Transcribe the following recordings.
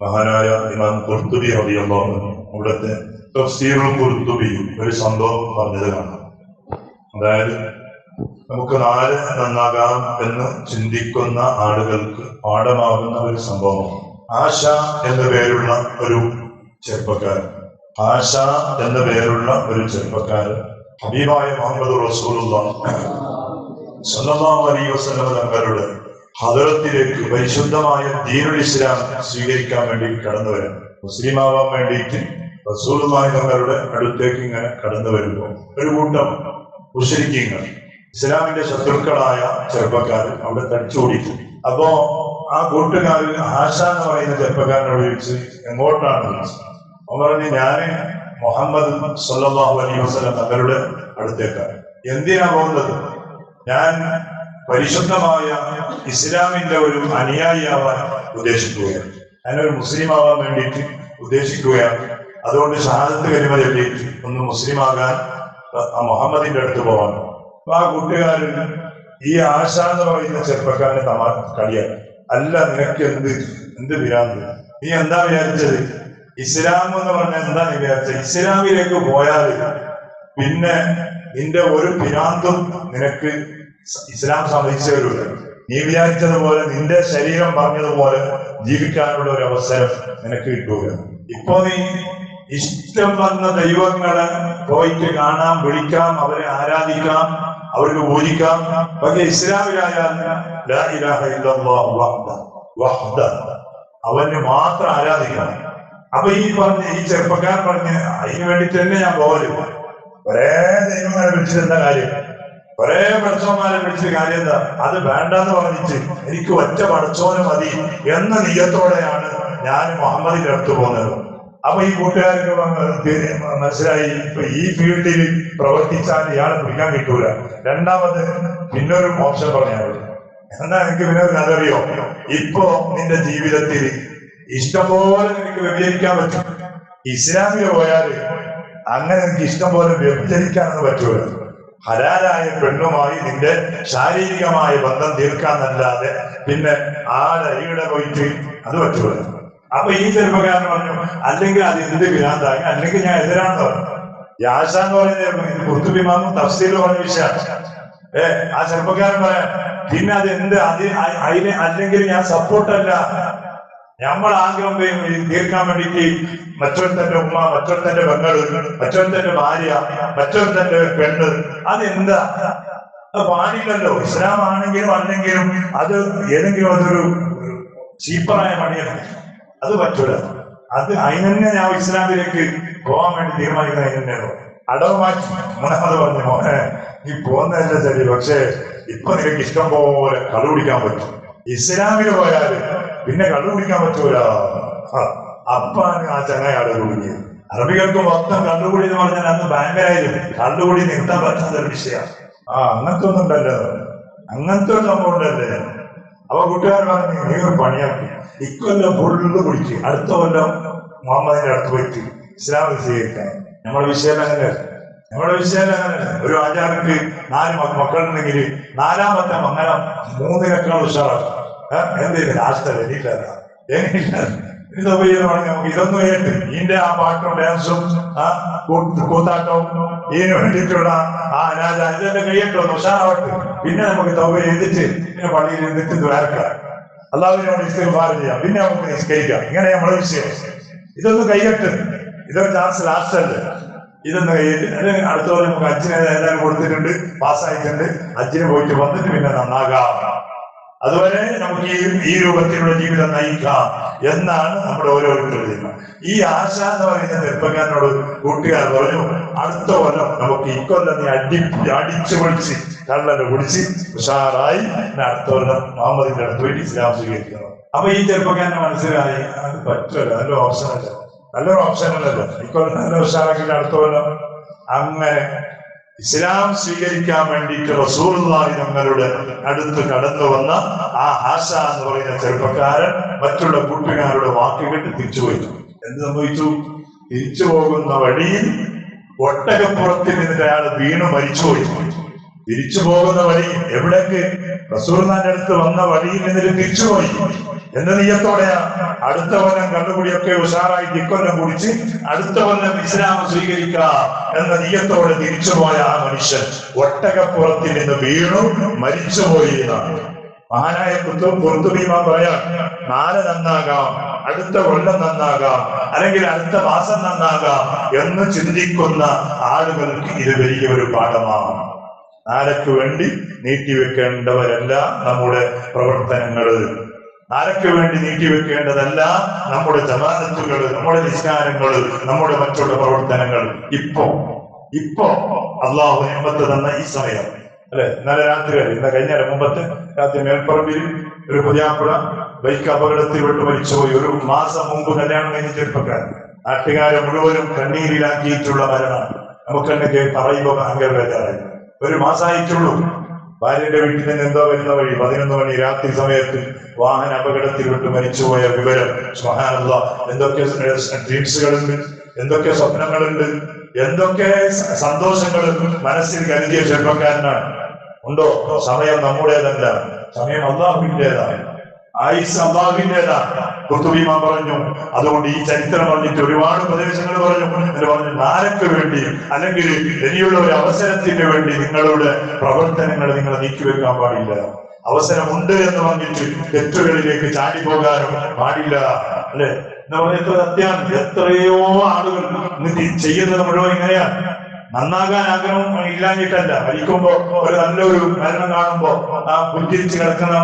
മഹാനായ ഇമാം കുർത്തുബി അറിയുമ്പോൾ അവിടുത്തെ തഫ്സീറുൽ കുർത്തുബി ഒരു സംഭവം പറഞ്ഞത് കാണാം. അതായത് നമുക്ക് നാല് നന്നാകാം എന്ന് ചിന്തിക്കുന്ന ആളുകൾക്ക് പാഠമാകുന്ന ഒരു സംഭവമാണ്. ആശ എന്ന പേരുള്ള ഒരു ചെറുപ്പക്കാരൻ. ആശ എന്ന പേരുള്ള ഒരു ചെറുപ്പക്കാരൻ ഹബീബായ മുഹമ്മദ് റസൂലുള്ള സല്ലല്ലാഹു അലൈഹി വസല്ലം തങ്ങളുടെ ഹദറത്തിലേക്ക് പരിശുദ്ധമായ ദീനുൽ ഇസ്ലാം സ്വീകരിക്കാൻ വേണ്ടി കടന്നു വരാം. മുസ്ലിം ആവാൻ വേണ്ടിയിട്ട് റസൂലുമായി തങ്ങളുടെ അടുത്തേക്ക് ഇങ്ങനെ കടന്നു വരുമ്പോൾ ഒരു കൂട്ടം മുഷരിക്കീങ്ങൾ ഇസ്ലാമിന്റെ ശത്രുക്കളായ ചെറുപ്പക്കാർ അവിടെ തടിച്ചുകൂടി അപ്പോ ആ കൂട്ടുകാരിൽ ആശ എന്ന് പറയുന്ന ചെറുപ്പക്കാരനോട് ചോദിച്ച് എങ്ങോട്ടാണ്? അവൻ പറഞ്ഞു ഞാൻ മുഹമ്മദ് സല്ലല്ലാഹു അലൈഹി വസല്ലം തങ്ങളുടെ അടുത്തേക്കാണ്. എന്തിനാ പോകുന്നത്? ഞാൻ പരിശുദ്ധമായ ഇസ്ലാമിന്റെ ഒരു അനുയായിയാവാൻ ഉദ്ദേശിക്കുകയാണ്. ഞാനൊരു മുസ്ലിം ആവാൻ വേണ്ടിയിട്ട് ഉദ്ദേശിക്കുകയാണ്. അതുകൊണ്ട് ഷഹാദത്ത് കരിമ ഒന്ന് മുസ്ലിം ആകാൻ ആ മുഹമ്മദിന്റെ അടുത്ത് പോകാൻ. അപ്പൊ ആ കൂട്ടുകാരൻ ഈ ആശ എന്ന് പറയുന്ന ചെറുപ്പക്കാരനെ തമാ കളിയാണ്. അല്ല നിനക്ക് എന്ത് എന്ത് വിരാന്ത് നീ എന്താ വിചാരിച്ചത്? ഇസ്ലാം എന്ന് പറഞ്ഞാൽ എന്താ നീ വിചാരിച്ചത്? ഇസ്ലാമിലേക്ക് പോയാൽ പിന്നെ നിന്റെ ഒരു വിരാന്തും നിനക്ക് ഇസ്ലാം സമ്മതിച്ചവരുണ്ട്. നീ വിചാരിച്ചതുപോലെ നിന്റെ ശരീരം പറഞ്ഞതുപോലെ ജീവിക്കാനുള്ള ഒരു അവസരം നിനക്ക് കിട്ടൂല. ഇപ്പൊ നീ ഇഷ്ടം വന്ന ദൈവങ്ങളെ പോയിട്ട് കാണാം വിളിക്കാം അവരെ ആരാധിക്കാം അവർക്ക് പൂജിക്കാം. പക്ഷെ ഇസ്ലാമിലായാലും അവന് മാത്രം ആരാധിക്കണം. അപ്പൊ ഈ പറഞ്ഞ ഈ ചെറുപ്പക്കാരൻ പറഞ്ഞ് അതിന് വേണ്ടി തന്നെ ഞാൻ പോകൽ ഒരേ ദൈവങ്ങളെ വിളിച്ചിട്ട് എന്താ കാര്യം? ഒരേ പടച്ചോന്മാരെ വിളിച്ചിട്ട് കാര്യം എന്താ? അത് വേണ്ടെന്ന് പറഞ്ഞിട്ട് എനിക്ക് ഒറ്റ പടച്ചോന് മതി എന്ന നീയത്തോടെയാണ് ഞാൻ മുഹമ്മദിന്റെ അടുത്ത് പോകുന്നത്. അപ്പൊ ഈ കൂട്ടുകാർക്ക് മനസ്സിലായി. ഇപ്പൊ ഈ ഫീൽഡിൽ പ്രവർത്തിച്ചാൽ ഇയാളെ പിടിക്കാൻ കിട്ടൂല. രണ്ടാമത് പിന്നൊരു മോശം പറഞ്ഞാൽ എന്നാ എനിക്ക് പിന്നെ അറിയോ ഇപ്പോ നിന്റെ ജീവിതത്തിൽ ഇഷ്ടംപോലെ നിനക്ക് വ്യഭിചരിക്കാൻ പറ്റും. ഇസ്ലാമിൽ പോയാൽ അങ്ങനെ എനിക്ക് ഇഷ്ടം പോലെ വ്യഭിചരിക്കാനൊന്നും പറ്റൂല. ഹലാലായ പെണ്ണുമായി നിന്റെ ശാരീരികമായ ബന്ധം തീർക്കാന്നല്ലാതെ പിന്നെ ആടരിയുടെ പോയിട്ട് അത് പറ്റൂല. അപ്പൊ ഈ ചെറുപ്പക്കാരൻ പറഞ്ഞു അല്ലെങ്കിൽ അത് എന്ത് വിരാന്തായി അല്ലെങ്കിൽ ഞാൻ എതിരാണെന്ന് പറഞ്ഞു. യാശ എന്ന് പറയുന്നത് കുത്തുബിമാമും തഫ്സീൽ പറഞ്ഞ വിഷയമാണ് ഏ ആ ചെറുപ്പക്കാരൻ പറയാം പിന്നെ അത് എന്ത്? അത് അതിന് അല്ലെങ്കിൽ ഞാൻ സപ്പോർട്ടല്ല നമ്മൾ ആഗ്രഹം തീർക്കാൻ വേണ്ടിയിട്ട് മറ്റൊരുത്തന്റെ ഉമ്മ മറ്റൊരുത്തന്റെ പെങ്ങൾ മറ്റൊരുത്തന്റെ ഭാര്യ മറ്റൊരുത്തന്റെ പെണ്ണ്. അതെന്താ? അത് പാടില്ലല്ലോ. ഇസ്ലാം ആണെങ്കിലും അല്ലെങ്കിലും അത് ഏതെങ്കിലും അതൊരു ചീപ്പറായ പണിയാണ്. അത് പറ്റൂല. അത് അതിനെ ഞാൻ ഇസ്ലാമിലേക്ക് പോകാൻ വേണ്ടി തീരുമാനിക്കുന്നത് അതിനെന്നോ അടവ് മാറ്റി മൂന്നാമത് പറഞ്ഞു മോനെ നീ പോകുന്നതല്ല ശരി. പക്ഷേ ഇപ്പൊ നിനക്ക് ഇഷ്ടം പോലെ കള്ളു പിടിക്കാൻ പറ്റും. ഇസ്ലാമിൽ പോയാൽ പിന്നെ കള്ളു കുടിക്കാൻ പറ്റൂല. അപ്പാണ് ആ ചങ്ങായാട് കുടുങ്ങിയത്. അറബികൾക്ക് മൊത്തം കള്ളുകുടി എന്ന് പറഞ്ഞാൽ അന്ന് ഭയങ്കരമായിരുന്നു കള്ളുകുടി നിർത്താൻ പറ്റാത്ത ഒരു വിഷയമാണ് ആ അങ്ങനത്തെ ഒന്നും ഉണ്ടല്ലോ. അങ്ങനത്തെ ഒരു സംഭവം ഉണ്ടല്ലേ. അപ്പൊ കൂട്ടുകാർ പറഞ്ഞു നീ ഒരു പണിയാക്കി. ഇക്കൊല്ലം ഫുള്ള് കുടിച്ച് അടുത്ത കൊല്ലം മുഹമ്മദിന്റെ അടുത്ത് പോയിട്ട് ഇസ്ലാം സ്വീകരിക്കാൻ നമ്മുടെ വിഷയം അങ്ങനെ നമ്മുടെ വിഷയം അങ്ങനെ ഒരു ആചാരക്ക് നാല് മക്ക- മക്കളുണ്ടെങ്കിൽ നാലാമത്തെ മംഗളം മൂന്നിനേക്കാൾ ഉഷാറാണ്. എന്തെയ്യില്ല ലാസ്റ്റ് എനിക്കില്ല എനിക്കില്ല ഇത് ഉപയോഗമാണെങ്കിൽ നമുക്ക് ഇതൊന്നും കേട്ട് ഇതിന്റെ ആ പാട്ടും ഡാൻസും ആ കൂത്താട്ടവും ഇതിന് വേണ്ടിയിട്ടുള്ള ആ അനാചാരം ഇതെല്ലാം കഴിയട്ടോ ഉഷാറാവട്ടെ. പിന്നെ നമുക്ക് തൗബ ചെയ്തിട്ട് പിന്നെ പള്ളിയിൽ നിന്നിട്ട് ദ്വാരക്കാം അള്ളാഹുവിനോട് ഇസ്തിഗ്ഫാർ ചെയ്യാം. പിന്നെ നമുക്ക് നിസ്കരിക്കാം. ഇങ്ങനെ നമ്മുടെ വിഷയം. ഇതൊന്നും കൈകെട്ട് ഇതൊരു ചാൻസ് ലാസ്റ്റ് അല്ലേ. ഇതൊന്ന് അല്ലെങ്കിൽ അടുത്ത പോലെ നമുക്ക് അച്ഛനെ എല്ലാവരും കൊടുത്തിട്ടുണ്ട്. പാസ്സായിട്ടുണ്ട്. അച്ഛന് പോയിട്ട് വന്നിട്ട് പിന്നെ നന്നാകാം. അതുവരെ നമുക്ക് ഈ ഈ രൂപത്തിലുള്ള ജീവിതം നയിക്കാം എന്നാണ് നമ്മുടെ ഓരോരുത്തരുടെ തീരുമാനം ഈ ആശ എന്ന് പറയുന്ന ചെറുപ്പക്കാരനോട് കൂട്ടുകാർ പറഞ്ഞു അടുത്ത കൊല്ലം നമുക്ക് ഇക്കൊല്ലം നീ അടി അടിച്ചു പൊളിച്ച് കള്ളൽ കുടിച്ച് ഉഷാറായി അടുത്ത കൊല്ലം മുഹമ്മദിന്റെ അടുത്ത് പോയിട്ട് ഇസ്ലാം സ്വീകരിക്കണം. അപ്പൊ ഈ ചെറുപ്പക്കാരന്റെ മനസ്സിലായി അത് പറ്റില്ല നല്ല ഓപ്ഷൻ അല്ല നല്ലൊരു ഓപ്ഷൻ അല്ലല്ലോ ഇക്കൊല്ലം നല്ല ഉഷാറാക്കി അടുത്ത കൊല്ലം? അങ്ങനെ ഇസ്ലാം സ്വീകരിക്കാൻ വേണ്ടിയിട്ട് റസൂലുള്ളാഹി ഞങ്ങളുടെ അടുത്ത് കടന്നു വന്ന ആ ഹാഷ എന്ന് പറയുന്ന ചെറുപ്പക്കാരൻ മറ്റുള്ള കൂട്ടുകാരുടെ വാക്കുകൾ തിരിച്ചുപോയി എന്ത് സംഭവിച്ചു? തിരിച്ചു പോകുന്ന വഴിയിൽ ഒട്ടകപ്പുറത്തിൽ നിന്നിട്ട് അയാൾ വീണു മരിച്ചുപോയി തിരിച്ചു പോകുന്ന വഴി എവിടേക്ക്? റസൂർനാന്റെ അടുത്ത് വന്ന വഴിയിൽ നിന്നിട്ട് തിരിച്ചുപോയി എന്ന നീയത്തോടെയാ അടുത്ത കൊല്ലം കണ്ടുപിടിയൊക്കെ ഉഷാറായി ഇക്കൊല്ലം കുടിച്ച് അടുത്ത കൊല്ലം ഇസ്ലാം സ്വീകരിക്ക എന്ന നീയത്തോടെ തിരിച്ചുപോയ ആ മനുഷ്യൻ ഒട്ടകപ്പുറത്തിൽ നിന്ന് വീണു മരിച്ചുപോയി എന്നാണ്. മഹാനായ കുത്തു കുർത്തുബീമ പറയാം നാളെ നന്നാകാം അടുത്ത കൊല്ലം നന്നാകാം അല്ലെങ്കിൽ അടുത്ത മാസം നന്നാകാം എന്ന് ചിന്തിക്കുന്ന ആളുകൾക്ക് ഇത് വലിയ ഒരു പാഠമാണ്. നാളേക്ക് വേണ്ടി നീട്ടിവെക്കേണ്ടവരല്ല നമ്മുടെ പ്രവർത്തനങ്ങൾ നാളേക്ക് വേണ്ടി നീട്ടിവെക്കേണ്ടതല്ല നമ്മുടെ ജമാനത്തുകൾ നമ്മുടെ നിസ്കാരങ്ങൾ നമ്മുടെ മറ്റുള്ള പ്രവർത്തനങ്ങൾ. ഇപ്പോ ഇപ്പോ അള്ളാഹു നിയമത്ത് തന്ന ഈ സമയം. അല്ലെ? ഇന്നലെ രാത്രി ഇന്ന കഴിഞ്ഞ മുമ്പത്തെ? രാത്രി മേൽപ്പറമ്പിൽ ഒരു പുതിയാപ്പുഴ ബൈക്ക് അപകടത്തിൽ വിട്ട് മരിച്ചുപോയി. ഒരു മാസം മുമ്പ് കല്യാണം കഴിഞ്ഞ ചെറുപ്പക്കാരൻ. നാട്ടുകാരെ മുഴുവനും കണ്ണീരിലാക്കിയിട്ടുള്ള മരണമാണ്. നമുക്കെന്നൊക്കെ പറയുമ്പോൾ ഭയങ്കര ഒരു മാസമായിട്ടുള്ളൂ ഭാര്യയുടെ വീട്ടിൽ നിന്ന് എന്തോ വരുന്ന വഴി പതിനൊന്ന് മണി രാത്രി സമയത്ത് വാഹന അപകടത്തിൽ വിട്ട് മരിച്ചുപോയ വിവരം. മഹാനുള്ള എന്തൊക്കെ ഡ്രീംസുകളുണ്ട് എന്തൊക്കെ സ്വപ്നങ്ങളുണ്ട്. എന്തൊക്കെ സന്തോഷങ്ങൾ മനസ്സിൽ കരുതിയ ചെറുപ്പക്കാരനാണ്. ഉണ്ടോ? സമയം നമ്മുടേതല്ല. സമയം അള്ളാഹുവിന്റെതാണ്. ആയുസ് അള്ളാഹുവിന്റെതാണ് കുത്തുബീമ പറഞ്ഞു. അതുകൊണ്ട് ഈ ചരിത്രം പറഞ്ഞിട്ട് ഒരുപാട് പ്രദേശങ്ങൾ പറഞ്ഞു. എന്ന് പറഞ്ഞു നാരക്ക് വേണ്ടി അല്ലെങ്കിൽ ഇനിയുള്ള ഒരു അവസരത്തിന് വേണ്ടി നിങ്ങളുടെ പ്രവർത്തനങ്ങൾ നിങ്ങൾ നീക്കിവെക്കാൻ പാടില്ല. അവസരമുണ്ട് എന്ന് പറഞ്ഞിട്ട് തെറ്റുകളിലേക്ക് ചാടി പോകാനും പാടില്ല. അല്ലെ? എന്ന് പറഞ്ഞ എത്ര സത്യാണ് എത്രയോ ആളുകൾ ചെയ്യുന്നത് മുഴുവൻ ഇങ്ങനെയാണ് നന്നാകാൻ ആഗ്രഹം ഇല്ലാഞ്ഞിട്ടല്ല. മരിക്കുമ്പോ ഒരു നല്ലൊരു മരണം കാണുമ്പോ ആ പുഞ്ചിരിച്ച് കിടക്കുന്ന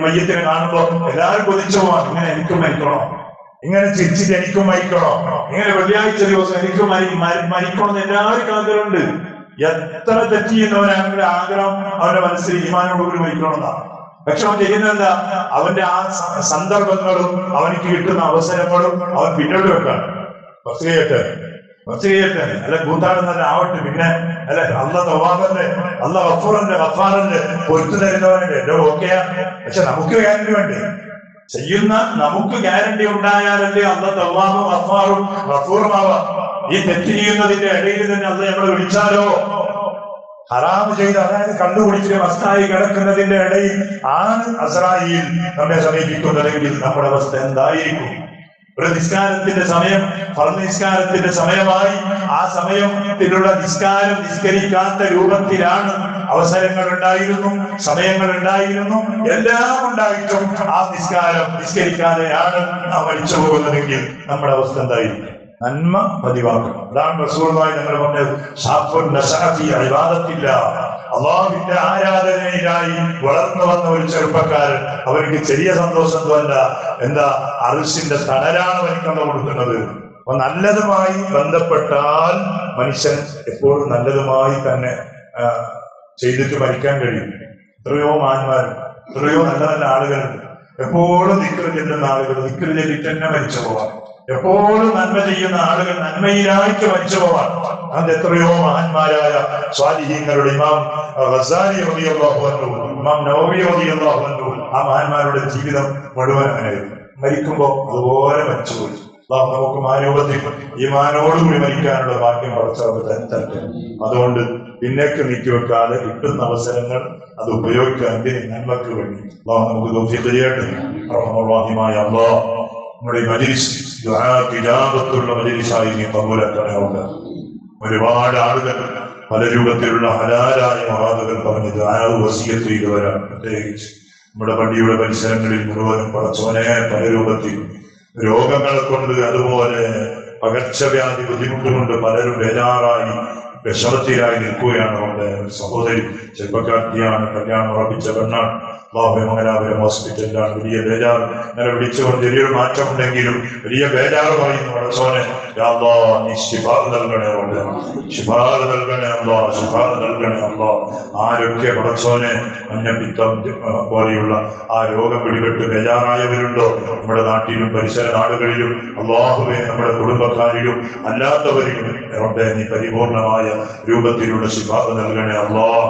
മയ്യത്തിനെ കാണുമ്പോ എല്ലാവരും കൊതിച്ചു പോവാം. ഇങ്ങനെ എനിക്കും മരിക്കണോ? ഇങ്ങനെ ചിരിച്ചിട്ട് എനിക്കും മരിക്കണോ? ഇങ്ങനെ വെള്ളിയാഴ്ച ദിവസം എനിക്കും മരി- മരി- മരിക്കണം എന്ന് എല്ലാവർക്കും ആഗ്രഹമുണ്ട്. എത്ര തെറ്റ് ആഗ്രഹം അവന്റെ മനസ്സിൽ ഈമാനോടുകൂടി മരിക്കണമെന്നാണ് പക്ഷെ അവൻ ചെയ്യുന്നതല്ല അവന്റെ ആ സന്ദർഭങ്ങളും അവനിക്ക് കിട്ടുന്ന അവസരങ്ങളും അവൻ പിന്നോട്ട് വെക്കാണ്. ഫസ്റ്റ് ഫസ്റ്റ് ചെയ്യട്ടെ അല്ല കൂത്താടുന്നല്ല ആവട്ടെ പിന്നെ അല്ലെ അല്ല തവാബന്റെ അല്ല വഫൂറന്റെ ഗഫാറല്ലേ പൊരുത്തു തരുന്നവനല്ലേ എല്ലാം ഓക്കെയാ. പക്ഷെ നമുക്ക് ഗ്യാരണ്ടി വേണ്ടേ? ചെയ്യുന്ന നമുക്ക് ഗ്യാരണ്ടി ഉണ്ടായാലല്ലേ അല്ല തവാബും വഫാറും ഗഫൂറുമാവാം. ഈ തെറ്റ് ചെയ്യുന്നതിന്റെ ഇടയിൽ തന്നെ അല്ല നമ്മളെ വിളിച്ചാലോ? ഹറാമ് ചെയ്ത് അതായത് കണ്ടുപിടിച്ച് മസ്തായി കിടക്കുന്നതിന്റെ ഇടയിൽ ആണ് അസറായിൽ നമ്മെ സമീപിക്കുന്നതെങ്കിൽ നമ്മുടെ അവസ്ഥ എന്തായിരിക്കും? ഒരു നിസ്കാരത്തിന്റെ സമയം നിസ്കാരത്തിന്റെ സമയമായി. ആ സമയത്തിലുള്ള നിസ്കാരം നിസ്കരിക്കാത്ത രൂപത്തിലാണ് അവസരങ്ങൾ ഉണ്ടായിരുന്നു സമയങ്ങൾ ഉണ്ടായിരുന്നു എല്ലാം ഉണ്ടായിട്ടും ആ നിസ്കാരം നിസ്കരിക്കാതെയാണ് നാം മരിച്ചു പോകുന്നതെങ്കിൽ നമ്മുടെ അവസ്ഥ എന്തായിരിക്കും? നന്മ പതിവാക്കണം. അതാണ് റസൂർമായി ഞങ്ങൾ പറഞ്ഞത്. സാഫുൻ നസാഫി ഇബാദത്തില്ല അള്ളാഹുവിന്റെ ആരാധനയിലായി വളർന്നു വന്ന ഒരു ചെറുപ്പക്കാരൻ അവർക്ക് ചെറിയ സന്തോഷം സന്തോഷമല്ല എന്താ? അറിസിന്റെ തണലാണ് അവനിക്കൊണ്ട് കൊടുക്കുന്നത്. അപ്പൊ നല്ലതുമായി ബന്ധപ്പെട്ടാൽ മനുഷ്യൻ എപ്പോഴും നല്ലതുമായി തന്നെ ചെയ്തിട്ട് മരിക്കാൻ കഴിയും. എത്രയോ മാന്മാരും എത്രയോ നല്ല നല്ല ആളുകളുണ്ട്. എപ്പോഴും ദിക്കറ് ചെല്ലുന്ന ആളുകൾ ദിക്കറ് ചെല്ലിട്ട് തന്നെ മരിച്ചു പോവാം എപ്പോഴും നന്മ ചെയ്യുന്ന ആളുകൾ നന്മയിലായിട്ട് മരിച്ചു പോവാൻ അത് എത്രയോ മഹാന്മാരായ സ്വാധീനങ്ങളുടെ ഇമാം അൻഹു ഇമാം റളിയല്ലാഹു അൻഹു ആ മഹാന്മാരുടെ ജീവിതം മുഴുവൻ അങ്ങനെയായിരുന്നു. മരിക്കുമ്പോൾ അതുപോലെ മരിച്ചുപോയി. അള്ളാഹു നമുക്ക് ആ രൂപത്തിൽ ഈമാനോടുകൂടി മരിക്കാനുള്ള ഭാഗ്യം പടച്ചവർക്ക് തന്നെ അതുകൊണ്ട് പിന്നേക്ക് നീക്കി വെക്കാതെ കിട്ടുന്ന അവസരങ്ങൾ അത് ഉപയോഗിക്കാൻ നന്മക്ക് വേണ്ടി അള്ളാഹു നമുക്ക് റഹ്മാനിമായ അള്ളാഹ്. നമ്മുടെ മജീസ് മജിലിസ് മജീസായി നീ ഒരുപാട് ആളുകൾ പല രൂപത്തിലുള്ള ഹലാലായ മഹാദകൾ പറഞ്ഞ് ദ്വാരാവ് വസീയത്ത് ചെയ്തവരാണ് പ്രത്യേകിച്ച് നമ്മുടെ പള്ളിയുടെ പരിസരങ്ങളിൽ മുഴുവനും പടച്ചോനെ പല രൂപത്തിൽ രോഗങ്ങളെ കൊണ്ട് അതുപോലെ പകർച്ചവ്യാധി ബുദ്ധിമുട്ടുകൊണ്ട് പലരും ബേജാറായി വിഷമത്തിലായി നിൽക്കുകയാണ് നമ്മുടെ സഹോദരി. ചെറുപ്പക്കാർത്തിയാണ് കല്യാണം ഉറപ്പിച്ച പെണ്ണാണ്. ബാബെ മംഗലാപുരം ഹോസ്പിറ്റലിലാണ് വലിയ ബേജാറ്. ഇങ്ങനെ വിളിച്ചുകൊണ്ട് ചെറിയൊരു മാറ്റമുണ്ടെങ്കിലും വലിയ ബേജാറ് പറയുന്നു യാ അല്ലാ, നീ ശിഫാ നൽകണേ ഉണ്ട് ശിഫാ നൽകണേ അല്ലോ ശിഫാ നൽകണേ അല്ലോ ആരൊക്കെ പടസോനെ മഞ്ഞപ്പിത്തം പോലെയുള്ള ആ രോഗം പിടിപെട്ട് ബേജാറായവരുണ്ടോ? നമ്മുടെ നാട്ടിലും പരിസര നാടുകളിലും. അള്ളാഹുവെ നമ്മുടെ കുടുംബക്കാരിലും അല്ലാത്തവരിലും. നീ പരിപൂർണമായ രൂപത്തിലുള്ള ശിഫാ നൽകണേ അള്ളാഹ്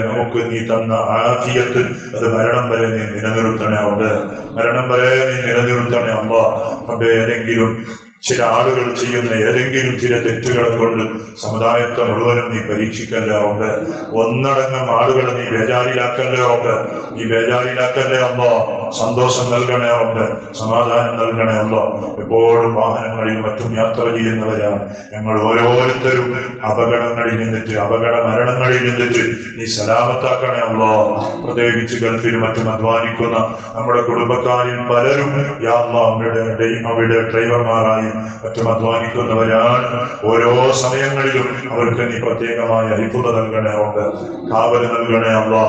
നമുക്ക് നീ തന്ന ആഫിയത്ത് അത് മരണം വരെ നീ നിലനിർത്തണേ അവിടെ. മരണം വരെ നീ നിലനിർത്തണേ അല്ലോ. റബ്ബെ ഏതെങ്കിലും ചില ആളുകൾ ചെയ്യുന്ന ഏതെങ്കിലും ചില തെറ്റുകളെ കൊണ്ട് സമുദായത്തെ മുഴുവനും നീ പരീക്ഷിക്കല്ലേ ഉണ്ട് ഒന്നടങ്കം ആളുകളെ നീ ബേജാരിലാക്കല്ലേ ഉണ്ട് നീ ബേജാരിലാക്കല്ലേ അല്ലോ സന്തോഷം നൽകണേ ഉണ്ട്. സമാധാനം നൽകണേ അല്ലോ എപ്പോഴും വാഹനങ്ങളിൽ മറ്റും യാത്ര ചെയ്യുന്നവരാണ്. ഞങ്ങൾ ഓരോരുത്തരും അപകടങ്ങളിൽ നിന്നിട്ട് അപകട മരണങ്ങളിൽ നിന്നിട്ട് നീ സലാമത്താക്കണേ അല്ലോ പ്രത്യേകിച്ച് ഗൾഫിൽ മറ്റും അധ്വാനിക്കുന്ന നമ്മുടെ കുടുംബക്കാരിൽ പലരും യാ അവിടെ ഡ്രൈ- അവിടെ ഡ്രൈവർമാരായും മറ്റും അധ്വാനിക്കുന്നവരാണ് ഓരോ സമയങ്ങളിലും അവർക്ക് നീ പ്രത്യേകമായ അത്ഭുത നൽകണേ ഉണ്ട്. കാവൽ നൽകണേ അല്ലോ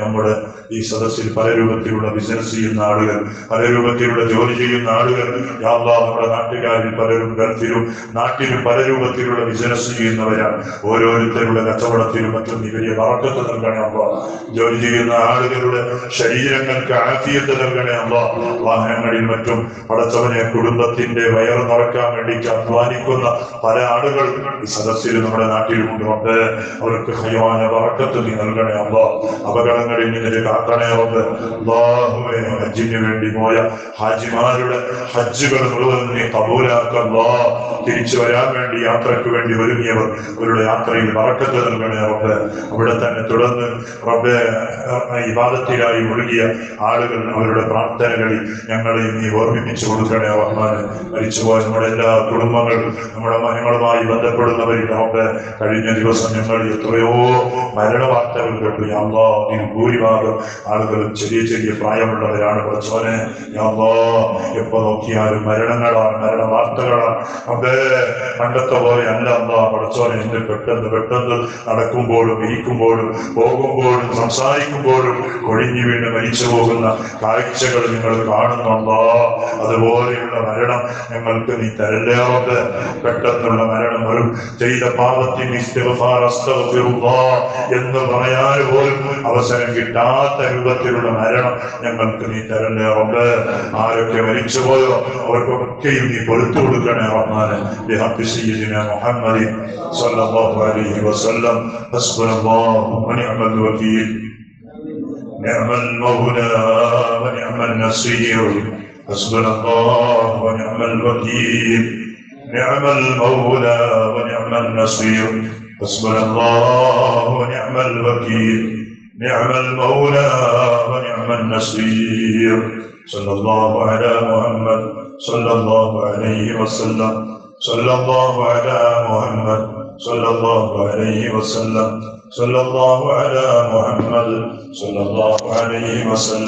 നമ്മുടെ ഈ സദസ്സിൽ പല രൂപത്തിലുള്ള ബിസിനസ് ചെയ്യുന്ന ആളുകൾ പല രൂപത്തിലുള്ള ജോലി ചെയ്യുന്ന ആളുകൾ യാ നമ്മുടെ നാട്ടുകാരിൽ പലരും ഗൾഫിലും നാട്ടിലും പല രൂപത്തിലുള്ള ബിസിനസ് ചെയ്യുന്നവരാണ്. ഓരോരുത്തരുടെ കച്ചവടത്തിലും മറ്റും ഇവരെ വാക്കത്ത് നൽകണേ അല്ലോ. ജോലി ചെയ്യുന്ന ആളുകളുടെ ശരീരങ്ങൾക്ക് ആഫിയത്ത് നൽകണേ അല്ലോ. വാഹനങ്ങളിൽ മറ്റും പടച്ചവനെ കുടുംബത്തിന്റെ വയറ് നിറക്കാൻ വേണ്ടിയിട്ട് അധ്വാനിക്കുന്ന പല ആളുകൾ ഈ സദസ്സിൽ നമ്മുടെ നാട്ടിലുമുണ്ട്. അവർക്ക് ഹൈവാന വറക്കത്ത് നീ നൽകണേ അല്ലോ. അപകടങ്ങളിൽ നിന്ന് റബ്ബ് അല്ലാഹുവേ ഹജ്ജിന് വേണ്ടി പോയ ഹാജിമാരുടെ ഹജ്ജുകൾ മുഴുവൻ നീ കബൂലാക്കല്ലോ. തിരിച്ചു വരാൻ വേണ്ടി യാത്രയ്ക്ക് വേണ്ടി ഒരുങ്ങിയവർ അവരുടെ യാത്രയിൽ വറക്കത്ത് നൽകണേ അവർക്ക് അവിടെ തന്നെ തുടർന്ന് റബ്ബെ വിവാദത്തിലായി ഒഴുകിയ ആളുകൾ അവരുടെ പ്രാർത്ഥനകളിൽ ഞങ്ങളെ നീ ഓർമ്മിപ്പിച്ചു കൊടുക്കണേ റഹ്മാന്. മരിച്ചുപോയ നമ്മുടെ എല്ലാ കുടുംബങ്ങൾ നമ്മുടെ മനങ്ങളുമായി ബന്ധപ്പെടുന്നവരിൽ റബ്ബെ കഴിഞ്ഞ ദിവസം ഞങ്ങൾ എത്രയോ മരണ വാർത്തകൾ കേട്ടു ഇതിൽ ഭൂരിഭാഗം ആളുകളും ചെറിയ ചെറിയ പ്രായമുള്ളവരാണ്. പഠിച്ചവനെ എപ്പോ നോക്കിയാലും മരണങ്ങളാണ് മരണ വാർത്തകളാണ് അതെ പണ്ടത്തെ പോലെ അല്ല അമ്മ പഠിച്ചവനെ എന്റെ പെട്ടെന്ന് പെട്ടെന്ന് നടക്കുമ്പോഴും ഇരിക്കുമ്പോഴും പോകുമ്പോഴും സംസാരിക്കുമ്പോഴും കൊഴിഞ്ഞു വീണ് മരിച്ചു പോകുന്ന കാഴ്ചകൾ നിങ്ങൾ കാണുന്നുണ്ടോ അതുപോലെയുള്ള മരണം ഞങ്ങൾക്ക് നീ തരല്ലേറത് പെട്ടെന്നുള്ള മരണം ഒരു ചെയ്ത പാപത്തിന് എന്ന് പറയാൻ പോലും അവസരം കിട്ടാത്ത രൂപത്തിലുള്ള മരണം ഞങ്ങൾക്ക് നീ തരല്ലേറത് ആരൊക്കെ മരിച്ചുപോയോ അവർക്കൊക്കെയും നീ പൊരുത്തു കൊടുക്കണേ റഹ്മാനെ ബിഹഖി സയ്യിദിന മുഹമ്മദ് സല്ലല്ലാഹു അലൈഹി വസല്ലം ഹസ്ബുനല്ലാഹു വനിഅമൽ വകീൽ نعم المولى ونعم النصير حسبنا الله ونعم الوكيل نعم المولى ونعم النصير حسبنا الله ونعم الوكيل نعم المولى ونعم النصير. صلى الله على محمد صلى الله عليه وسلم صلى الله على محمد صلى الله عليه وسلم صلى الله على محمد صلى الله عليه وسلم.